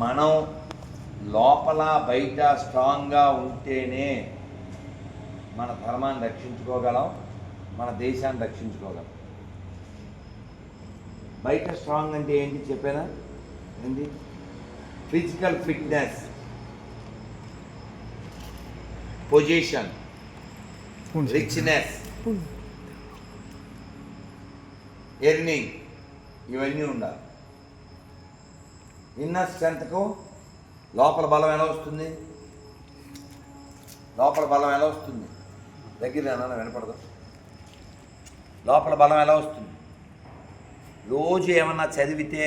మనం లోపల బయట స్ట్రాంగ్గా ఉంటేనే మన ధర్మాన్ని రక్షించుకోగలం మన దేశాన్ని రక్షించుకోగలం. బయట స్ట్రాంగ్ అంటే ఏంటి చెప్పానా? ఏంటి physical fitness. Position. Richness. Earning. ఇవన్నీ ఉండాలి. ఇన్నర్ స్ట్రెంత్కు లోపల బలం ఎలా వస్తుంది? లోపల బలం ఎలా వస్తుంది? దగ్గర ఏమన్నా వినపడదు? లోపల బలం ఎలా వస్తుంది? రోజు ఏమన్నా చదివితే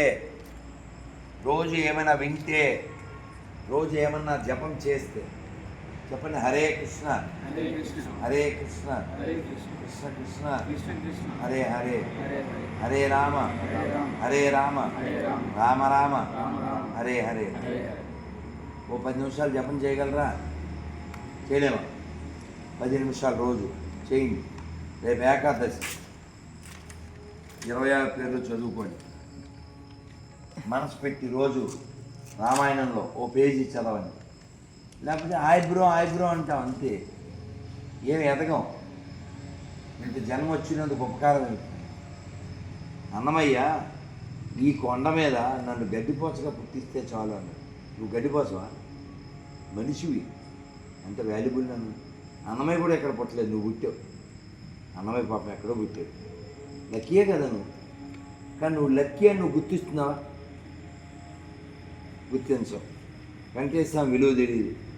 రోజు ఏమైనా వింటే రోజు ఏమన్నా జపం చేస్తే చెప్పండి హరే కృష్ణ. హరే కృష్ణ. హరే కృష్ణ. కృష్ణ. హరే హరే. హరే రామ. హరే రామ. రామ. రామ. హరే హరే. ఓ పది నిమిషాలు జపం చేయగలరా? చేయలేమా? పది నిమిషాలు రోజు. చేయండి. రేపు ఏకాదశి. ఇరవై ఆరు పేర్లు చదువుకోండి. మనసు పెట్టి రోజు రామాయణంలో ఓ పేజీ చదవండి. లేకపోతే ఐబ్రో ఐబ్రో అంటాం అంతే. ఏం ఎదగం. ఇంత జన్మ వచ్చినందుకు ఉపకారం అయిపోయింది అన్నమయ్య ఈ కొండ మీద నన్ను గడ్డిపోసగా పుట్టిస్తే చాలు అన్నాడు. నువ్వు గడ్డిపోసవా మనిషివి. ఎంత వాల్యుబుల్ నన్ను. అన్నమయ్య కూడా ఎక్కడ పుట్టలేదు. నువ్వు పుట్టావు. అన్నమయ్య పాపం ఎక్కడో పుట్టావు లక్కీయే కదా నువ్వు. కానీ నువ్వు లక్కీ అని నువ్వు గుర్తిస్తున్నావా? గుర్తించవు వెంకటేశ్వర విలువ తెలియదు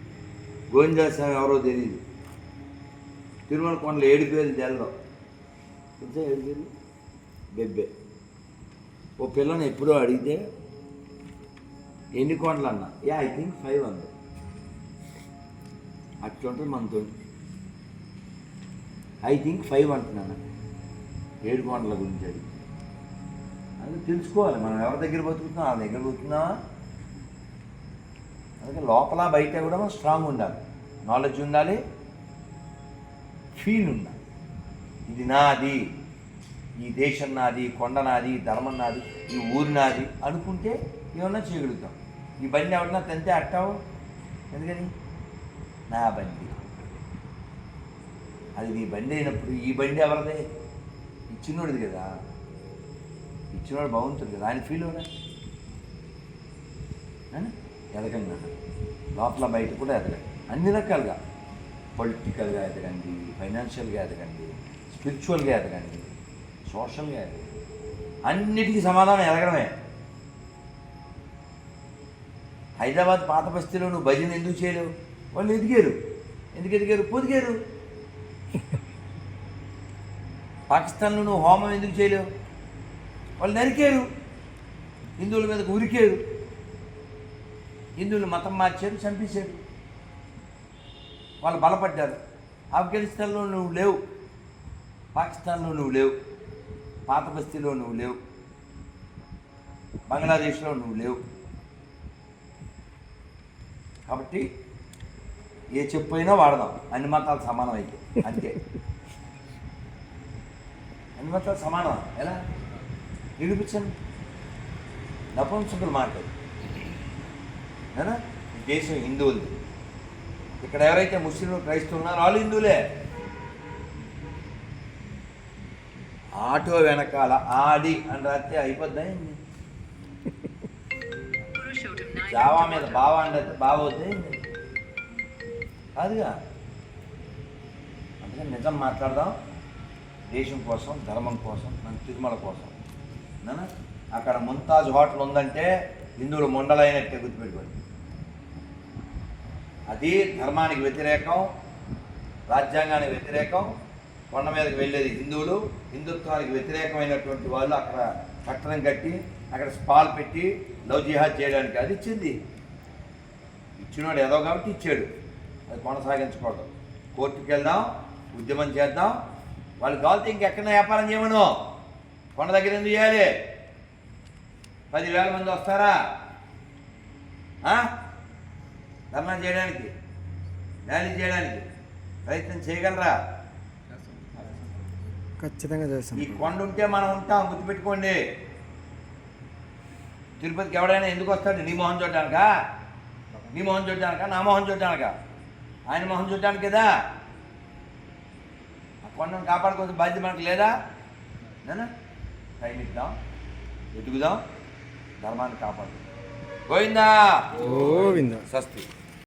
గోవిందా స్వామి ఎవరో తెలియదు తిరుమల కొండలు ఏడు పేర్లు తెల్లవు తెలుసా ఏడు పేర్లు? బెబ్బే. ఓ పిల్లని ఎప్పుడో అడిగితే ఎన్ని కొండలు అన్నా? యా ఐ థింక్ ఫైవ్ అంది అట్లుంటుంది మనతో. ఐ థింక్ ఫైవ్ అంటున్నాను. ఏడు కొండల గురించి అడిగి అది తెలుసుకోవాలి. మనం ఎవరి దగ్గర బతుకుతున్నాం? వాళ్ళ దగ్గర బతుకుతున్నావా? అందుకే లోపల బయట కూడా స్ట్రాంగ్ ఉండాలి. నాలెడ్జ్ ఉండాలి. ఫీల్ ఉండాలి. ఇది నాది ఈ దేశం నాది కొండ నాది ధర్మం నాది ఈ ఊరు నాది అనుకుంటే ఏమన్నా చేయగలుగుతాం. ఈ బండి ఎవరన్నా తంతే అట్టావు? ఎందుకని? నా బండి. అది నీ బండి అయినప్పుడు ఈ బండి ఎవరిదే? ఇచ్చినోడిది కదా. ఇచ్చినోడు బాగుంటుంది కదా. ఆయన ఫీల్ అవునా ఎదగండి లోపల బయట కూడా ఎదగండి. అన్ని రకాలుగా. పొలిటికల్గా ఎదగండి ఫైనాన్షియల్గా ఎదగండి స్పిరిచువల్గా ఎదగండి సోషల్గా ఎదగండి. అన్నిటికీ సమాధానం ఎదగడమే. హైదరాబాద్ పాత బస్తీలో నువ్వు భజన ఎందుకు చేయలేవు? వాళ్ళు ఎదిగారు. ఎందుకు ఎదిగారు? పొదిగారు. పాకిస్తాన్లో నువ్వు హోమం ఎందుకు చేయలేవు? వాళ్ళు నరికారు. హిందువుల మీదకు ఉరికారు. హిందువులు మతం మార్చారు చంపేశారు. వాళ్ళు బలపడ్డారు. ఆఫ్ఘనిస్తాన్లో నువ్వు లేవు. పాకిస్తాన్లో నువ్వు లేవు. పాత బస్తీలో నువ్వు లేవు. బంగ్లాదేశ్లో నువ్వు లేవు. కాబట్టి ఏ చెప్పైనా వాడదాం. అన్ని మతాలు సమానం అయితే. అంతే. అన్ని మతాలు సమానం. ఎలా? నిరూపించండి. నపుంసకులు మాట్లాడు దేశం హిందువులది. ఇక్కడ ఎవరైతే ముస్లింలు క్రైస్తవులు ఉన్నారో వాళ్ళు హిందువులే. ఆటో వెనకాల ఆడి అని రాస్తే అయిపోద్దా ఏంది? జావా మీద బావా అని రాస్తే బావ కాదుగా. అందుకని నిజం మాట్లాడదాం. దేశం కోసం ధర్మం కోసం మన తిరుమల కోసం. అక్కడ ముంతాజ్ హోటల్ ఉందంటే హిందువులు మొండలైనట్టే గుర్తుపెట్టుకోండి. అది ధర్మానికి వ్యతిరేకం రాజ్యాంగానికి వ్యతిరేకం కొండ మీదకి వెళ్ళేది హిందువులు హిందుత్వానికి వ్యతిరేకమైనటువంటి వాళ్ళు అక్కడ కట్టడం కట్టి అక్కడ స్పాల్ పెట్టి లవ్ జిహాద్ చేయడానికి అది ఇచ్చింది. ఇచ్చినోడు ఏదో కాబట్టి ఇచ్చాడు. అది కొనసాగించకూడదు. కోర్టుకి వెళ్దాం ఉద్యమం చేద్దాం. వాళ్ళు కావాలితే ఇంకెక్కడ వ్యాపారం చేయమను. కొండ దగ్గర ఎందుకు చేయాలి? పదివేల మంది వస్తారా? ధర్నా చేయడానికి ర్యాలీ చేయడానికి ప్రయత్నం చేయగలరా? ఖచ్చితంగా చేస్తాం. ఈ కొండ ఉంటే మనం ఉంటాం గుర్తుపెట్టుకోండి. తిరుపతికి ఎవడైనా ఎందుకు వస్తాడు? నీ మొహం చూడడానికా నీ మొహం చూడడానికా నా మొహం చూడడానికా ఆయన మొహం చూడడానికి కదా? ఆ కొండను కాపాడుకోవాల్సిన బాధ్యత మనకు లేదా? నేనా? టైం ఇద్దాం వెతుకుదాం ధర్మాన్ని కాపాడు గోవిందా! గోవింద. స్వస్తి.